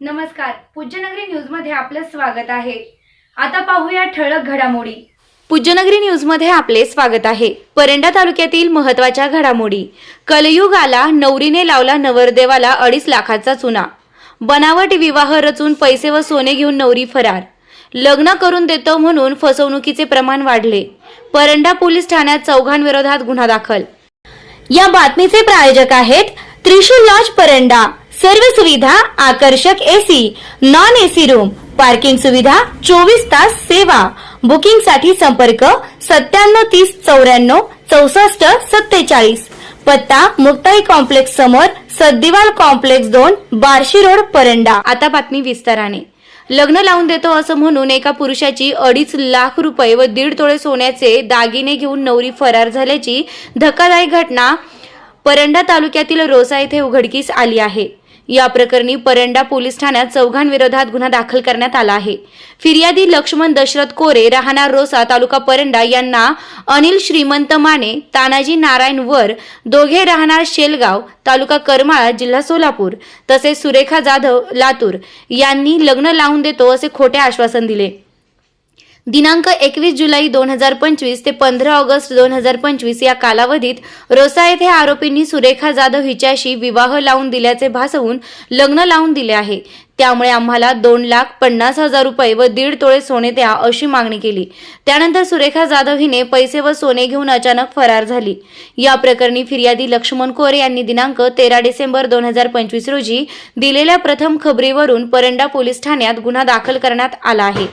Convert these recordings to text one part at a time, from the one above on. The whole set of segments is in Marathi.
नमस्कार. पूज्यनगरी न्यूजमध्ये आपलं स्वागत आहे. आता पाहूया ठळक घडामोडी. पूज्यनगरी न्यूजमध्ये आपले स्वागत आहे. परंडा तालुक्यातील महत्त्वाच्या घडामोडी. कलयुग आला नवरीने लावला नवरदेवाला अडीच लाखाचा चुना. बनावट विवाह रचून पैसे व सोने घेऊन नवरी फरार. लग्न करून देतो म्हणून फसवणुकीचे प्रमाण वाढले. परंडा पोलीस ठाण्यात चौघांविरोधात गुन्हा दाखल. या बातमीचे प्रायोजक आहेत त्रिशूल लॉज परंडा. सर्व सुविधा आकर्षक AC non AC room parking सुविधा चोवीस तास सेवा. बुकिंगसाठी संपर्क सत्त्याण्णव तीस चौऱ्याण्णव चौसष्ट सत्तेचाळीस. पत्ता मुक्ताई कॉम्प्लेक्स समोर सद्दिवाल कॉम्प्लेक्स दोन बार्शी रोड परंडा. आता बातमी विस्ताराने. लग्न लावून देतो असं म्हणून एका पुरुषाची अडीच लाख रुपये व दीड तोळे सोन्याचे दागिने घेऊन नवरी फरार झाल्याची धक्कादायक घटना परंडा तालुक्यातील रोसा येथे उघडकीस आली आहे. या प्रकरणी परंडा पोलीस ठाण्यात चौघांविरोधात गुन्हा दाखल करण्यात आला आहे. फिर्यादी लक्ष्मण दशरथ कोरे राहणार रोसा तालुका परंडा यांना अनिल श्रीमंत माने तानाजी नारायण वर दोघे राहणार शेलगाव तालुका करमाळा जिल्हा सोलापूर तसेच सुरेखा जाधव लातूर यांनी लग्न लावून देतो असे खोटे आश्वासन दिले. दिनांक एकवीस जुलै दोन हजार पंचवीस ते पंधरा ऑगस्ट दोन हजार पंचवीस या कालावधीत रोसा येथे आरोपींनी सुरेखा जाधव हिच्याशी विवाह लावून दिल्याचे भासवून लग्न लावून दिले आहे. त्यामुळे आम्हाला दोन लाख पन्नास हजार रुपये व दीड तोळे सोने द्या अशी मागणी केली. त्यानंतर सुरेखा जाधव हिने पैसे व सोने घेऊन अचानक फरार झाली. या प्रकरणी फिर्यादी लक्ष्मण कोरे यांनी दिनांक तेरा डिसेंबर दोन हजार पंचवीस रोजी दिलेल्या प्रथम खबरीवरून परंडा पोलीस ठाण्यात गुन्हा दाखल करण्यात आला आहे.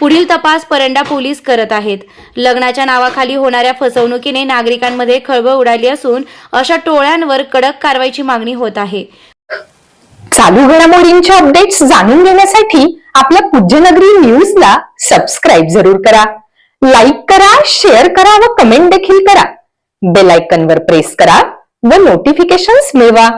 पुढील तपास परंडा पोलीस करत आहेत. लग्नाच्या नावाखाली होणाऱ्या फसवणुकीने नागरिकांमध्ये खळबळ उडाली असून अशा टोळ्यांवर कडक कारवाईची मागणी होत आहे. चालू घडामोडींच्या अपडेट्स जाणून घेण्यासाठी आपल्या पूज्यनगरी न्यूजला सबस्क्राईब जरूर करा. लाईक करा शेअर करा व कमेंट देखील करा. बेल आयकनवर प्रेस करा व नोटिफिकेशन्स मिळवा.